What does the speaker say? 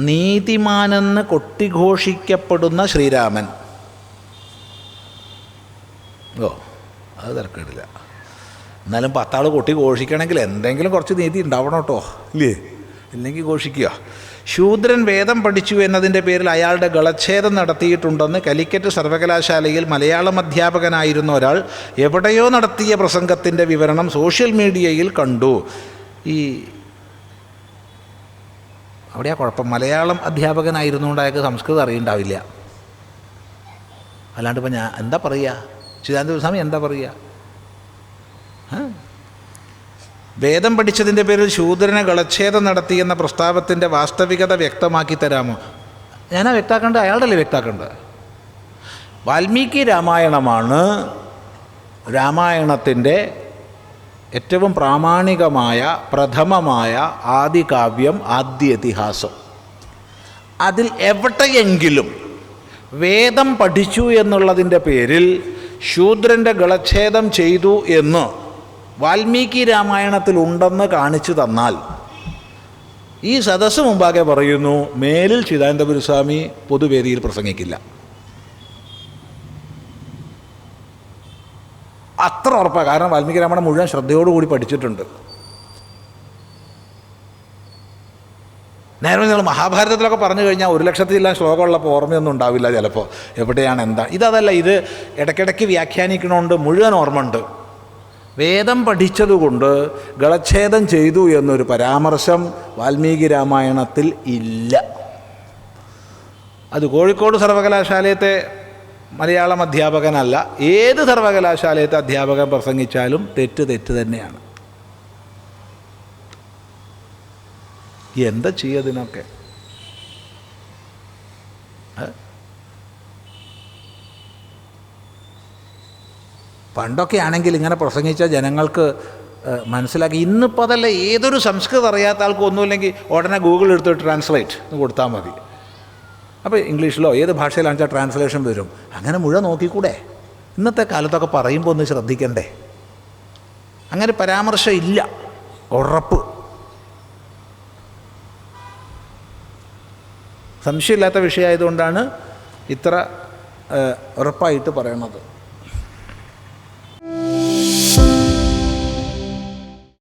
നീതിമാനെന്ന് കൊട്ടിഘോഷിക്കപ്പെടുന്ന ശ്രീരാമൻ. ഓ അത് തിരക്കിടില്ല. എന്നാലും പത്താൾ കൊട്ടി ഘോഷിക്കണമെങ്കിൽ എന്തെങ്കിലും കുറച്ച് നീതി ഉണ്ടാവണം കേട്ടോ ഇല്ലേ? ഇല്ലെങ്കിൽ ഘോഷിക്കുക. ശൂദ്രൻ വേദം പഠിച്ചു എന്നതിന്റെ പേരിൽ അയാളുടെ ഗളച്ഛേദം നടത്തിയിട്ടുണ്ടെന്ന് കലിക്കറ്റ് സർവകലാശാലയിൽ മലയാളം അധ്യാപകനായിരുന്ന ഒരാൾ എവിടെയോ നടത്തിയ പ്രസംഗത്തിന്റെ വിവരണം സോഷ്യൽ മീഡിയയിൽ കണ്ടു. ഈ അവിടെയാ കുഴപ്പം. മലയാളം അധ്യാപകനായിരുന്നുകൊണ്ട് അയാൾക്ക് സംസ്കൃതം അറിയണ്ടാവില്ല. അല്ലാണ്ട് ഇപ്പം ഞാൻ എന്താ പറയുക ചിദാനന്ദസ്വാമി എന്താ പറയുക? വേദം പഠിച്ചതിന്റെ പേരിൽ ശൂദ്രനെ ഗളച്ഛേദം നടത്തിയെന്ന പ്രസ്താവത്തിന്റെ വാസ്തവികത വ്യക്തമാക്കി തരാമോ? ഞാനാ വ്യക്താക്കേണ്ടത് അയാളുടെ വ്യക്താക്കേണ്ടത് വാൽമീകി രാമായണമാണ് രാമായണത്തിന്റെ ഏറ്റവും പ്രാമാണികമായ പ്രഥമമായ ആദികാവ്യം ആദ്യ ഇതിഹാസം അതിൽ എവിടെയെങ്കിലും വേദം പഠിച്ചു എന്നുള്ളതിന്റെ പേരിൽ ശൂദ്രന്റെ ഗളച്ഛേദം ചെയ്തു എന്ന് വാൽമീകി രാമായണത്തിൽ ഉണ്ടെന്ന് കാണിച്ചു തന്നാൽ ഈ സദസ്സ് മുമ്പാകെ പറയുന്നു മേലിൽ ചിദാനന്ദപുരസ്വാമി പൊതുവേദിയിൽ പ്രസംഗിക്കില്ല. അത്ര ഉറപ്പാണ് കാരണം വാൽമീകി രാമായണം മുഴുവൻ ശ്രദ്ധയോടുകൂടി പഠിച്ചിട്ടുണ്ട്. നേരം നിങ്ങൾ മഹാഭാരതത്തിലൊക്കെ പറഞ്ഞു കഴിഞ്ഞാൽ ഒരു ലക്ഷത്തിലെല്ലാം ശ്ലോകമുള്ളപ്പോൾ ഓർമ്മയൊന്നും ഉണ്ടാവില്ല ചിലപ്പോൾ. എവിടെയാണ് എന്താ? ഇതല്ല ഇത് ഇടയ്ക്കിടയ്ക്ക് വ്യാഖ്യാനിക്കണോണ്ട് മുഴുവൻ ഓർമ്മയുണ്ട്. വേദം പഠിച്ചതുകൊണ്ട് ഗളച്ഛേദം ചെയ്തു എന്നൊരു പരാമർശം വാൽമീകി രാമായണത്തിൽ ഇല്ല. അത് കോഴിക്കോട് സർവകലാശാലയത്തെ മലയാളം അധ്യാപകനല്ല. ഏത് സർവകലാശാലയത്തെ അധ്യാപകൻ പ്രസംഗിച്ചാലും തെറ്റ് തെറ്റ് തന്നെയാണ്. എന്താ ചെയ്യതിനൊക്കെ പണ്ടൊക്കെ ആണെങ്കിൽ ഇങ്ങനെ പ്രസംഗിച്ച ജനങ്ങൾക്ക് മനസ്സിലാക്കി. ഇന്നിപ്പോൾ അതല്ല ഏതൊരു സംസ്കൃതം അറിയാത്ത ആൾക്കൊന്നുമില്ലെങ്കിൽ ഉടനെ ഗൂഗിൾ എടുത്ത് ട്രാൻസ്ലേറ്റ് കൊടുത്താൽ മതി. അപ്പോൾ ഇംഗ്ലീഷിലോ ഏത് ഭാഷയിലാണെന്ന് വെച്ചാൽ ട്രാൻസ്ലേഷൻ വരും. അങ്ങനെ മുഴുവൻ നോക്കിക്കൂടെ? ഇന്നത്തെ കാലത്തൊക്കെ പറയുമ്പോൾ ഒന്ന് ശ്രദ്ധിക്കണ്ടേ? അങ്ങനെ പരാമർശം ഇല്ല. ഉറപ്പ്. സംശയമില്ലാത്ത വിഷയമായതുകൊണ്ടാണ് ഇത്ര ഉറപ്പായിട്ട് പറയണത്.